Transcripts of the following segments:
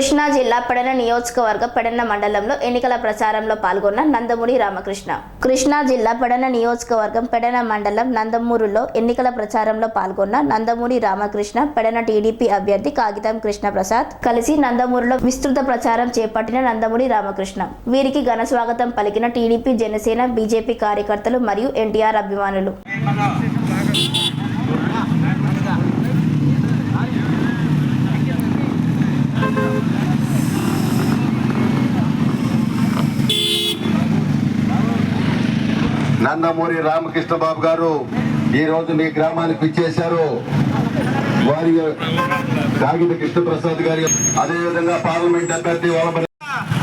కృష్ణా జిల్లా పెడన నియోజకవర్గ పెడన మండలంలో ఎన్నికల ప్రచారంలో పాల్గొన్న నందమూరి రామకృష్ణ. కృష్ణా జిల్లా పెడన నియోజకవర్గం పెడన మండలం నందమూరులో ఎన్నికల ప్రచారంలో పాల్గొన్న నందమూరి రామకృష్ణ పెడన టీడీపీ అభ్యర్థి కాగితం కృష్ణ ప్రసాద్ కలిసి నందమూరులో విస్తృత ప్రచారం చేపట్టిన నందమూరి రామకృష్ణ. వీరికి ఘన స్వాగతం పలికిన టీడీపీ జనసేన బీజేపీ కార్యకర్తలు మరియు ఎన్టీఆర్ అభిమానులు. నందమూరి రామకృష్ణ బాబు గారు ఈ రోజు మీ గ్రామానికి ఇచ్చేశారు వారి కాగిత కృష్ణప్రసాద్ గారి అదేవిధంగా పార్లమెంట్ అభ్యర్థి వాళ్ళ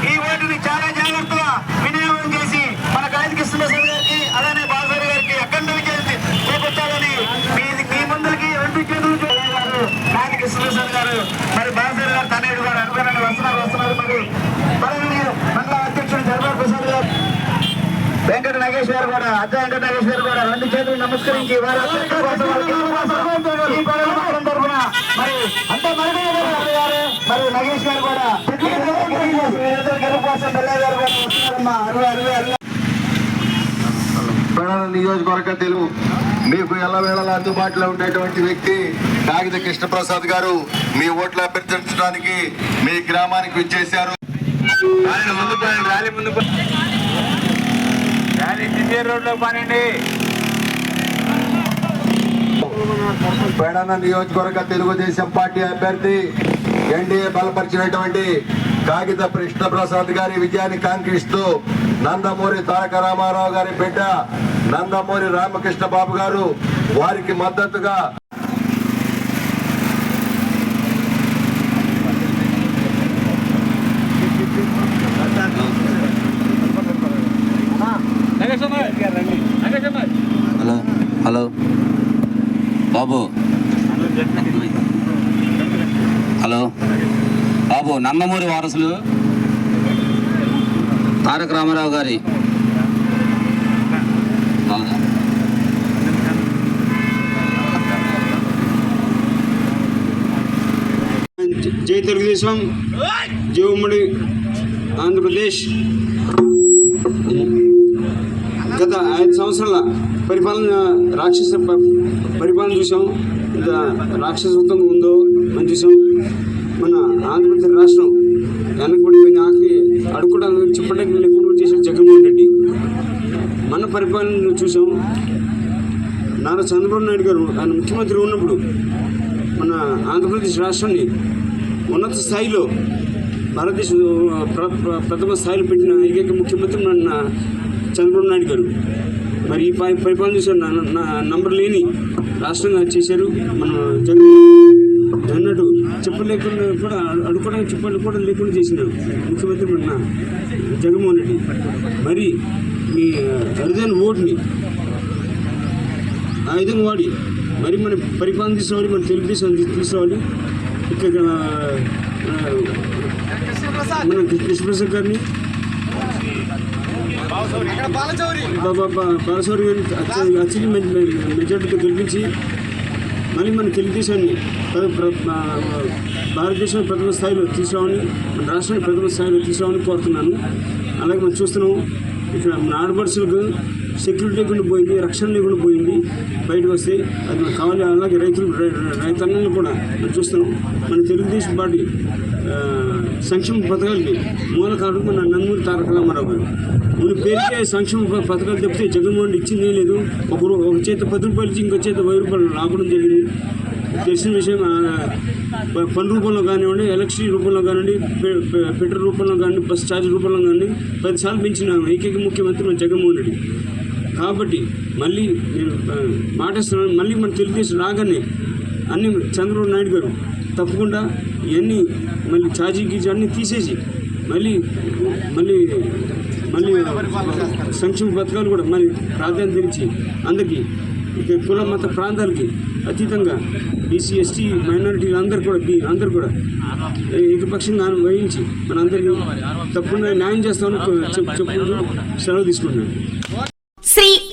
ఈ ఓటుని చాలా జాగ్రత్తగా వినియోగం చేసి మన కాయల కృష్ణప్రసాద్ గారికి అలానే బాలసారి గారికి అఖండ విజయం చేపట్టాలని మీ మీ ముందరికి రెండు చేతులు గారు కాయల కృష్ణప్రసాద్ గారు మరి బాలసారి గారు తనేడు గారు అనుకున్నాను వస్తున్నారు వస్తున్నారు మరి మరి మండల అధ్యక్షుడు ధర్మార్ ప్రసాద్ గారు వెంకట నాగేష్ గారు కూడా అజ్జ వెంకట నాగేష్ గారు కూడా రెండు చేతులు నమస్కరించి వారి తరఫున మరి అంతా గారు మరి నగేష్ గారు కూడా నియోజకవర్గ తెలుగు. మీకు ఎల్లవేళలా అందుబాటులో ఉండేటువంటి వ్యక్తి కాగిత కృష్ణప్రసాద్ గారు మీ ఓట్లు అభ్యర్థించడానికి మీ గ్రామానికి విచ్చేశారు. ఆయన ముందు ర్యాలీ ముందు ర్యాలీ దిద్దే పనండి. నియోజకవర్గ తెలుగుదేశం పార్టీ అభ్యర్థి ఎన్డీఏ బలపరిచినటువంటి కాగిత కృష్ణప్రసాద్ గారి విజయాన్ని కాంక్షిస్తూ నందమూరి తారక రామారావు గారి బిడ్డ నందమూరి రామకృష్ణ బాబు గారు వారికి మద్దతుగా hello hello Babu. Hello. Babu Nandamuri వారసులు. తారక రామారావు గారి. జై తెలుగుదేశం జై ఉమ్మడి ఆంధ్రప్రదేశ్. గత ఐదు సంవత్సరాల పరిపాలన రాక్షస పరిపాలన చూసాం. రాక్షసత్వం ఉందో మనం చూసాం. మన ఆంధ్రప్రదేశ్ రాష్ట్రం వెనకబడిపోయిన ఆకి అడుకోవడానికి చెప్పడానికి లేకుండా చేసిన జగన్మోహన్ రెడ్డి. మన పరిపాలన చూసాం. నారా చంద్రబాబు నాయుడు గారు ఆయన ముఖ్యమంత్రి ఉన్నప్పుడు మన ఆంధ్రప్రదేశ్ రాష్ట్రాన్ని ఉన్నత స్థాయిలో భారతదేశ ప్ర- ప్ర- ప్రథమ స్థాయిలో పెట్టిన ఏకైక ముఖ్యమంత్రి మన చంద్రబాబు నాయుడు గారు. మరి ఈ పరిపాలన చేశారు నా- నా- నంబర్ లేని రాష్ట్రంగా చేశారు. మన జగన్ అన్నట్టు చెప్పలేకుండా కూడా అడుకోవడానికి చెప్పలు కూడా లేకుండా చేసినారు ముఖ్యమంత్రి మన జగన్మోహన్ రెడ్డి. మరి మీ అరుదైన ఓటుని ఆ విధంగా వాడి మరి మన పరిపాలన తీసుకోవాలి మన తెలుగుదేశం తీసుకోవాలి. ఇక్కడ మన కృష్ణప్రసాద్ గారిని బాలచౌరి గారిని అత్యధిక మెజార్టీతో గెలిపించి మళ్ళీ మన తెలుగుదేశాన్ని భారతదేశం ప్రథమ స్థాయిలో తీసుకురావని మన రాష్ట్రాన్ని ప్రథమ స్థాయిలో తీసుకురావని కోరుతున్నాను. అలాగే మనం చూస్తున్నాం ఇక్కడ మన ఆడపడుచులకు సెక్యూరిటీ లేకుండా పోయింది రక్షణ లేకుండా పోయింది. బయటకు వస్తే అది మనకు కావాలి అలాగే రైతులు రై- కూడా చూస్తున్నాం. మన తెలుగుదేశం పార్టీ సంక్షేమ పథకాలకి మూల కారణం మన నందమూరి తారక రామారావు గారు. మన పేరుకే సంక్షేమ పథకాలు తప్పితే జగన్మోహన్ ఇచ్చిందే లేదు. ఒక ఒక చేత పది రూపాయలు ఇచ్చి ఇంకో చేత వెయ్యి రూపాయలు రావడం జరిగింది. తెలిసిన విషయం ఆ, పన్ను రూపంలో కానివ్వండి ఎలక్ట్రిసిటీ రూపంలో కానివ్వండి పె- పెట్రోల్ రూపంలో కానివ్వండి బస్ ఛార్జ్ రూపంలో కానివ్వండి పదిసార్లు పెంచిన. ఏకైక ముఖ్యమంత్రి మన జగన్మోహన్ రెడ్డి. కాబట్టి మళ్ళీ నేను మాటేస్తున్నాను మళ్ళీ మన తెలుగుదేశం రాగానే అన్ని చంద్రబాబు నాయుడు గారు తప్పకుండా ఇవన్నీ మళ్ళీ ఛార్జీ గీజీ అన్నీ తీసేసి మళ్ళీ మళ్ళీ మళ్ళీ సంక్షేమ పథకాలు కూడా మళ్ళీ ప్రాధాన్యత ఇచ్చి అందరికీ కుల మత ప్రాంతాలకి అతీతంగా బీసీ ఎస్టీ మైనారిటీలు అందరు కూడా బీ అందరు కూడా ఏకపక్షంగా వహించి మనందరికీ తప్పకుండా న్యాయం చేస్తామని చెప్పు చెప్పుకుంటూ సెలవు తీసుకుంటున్నాను.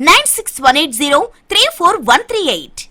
Nine six one eight zero three four one three eight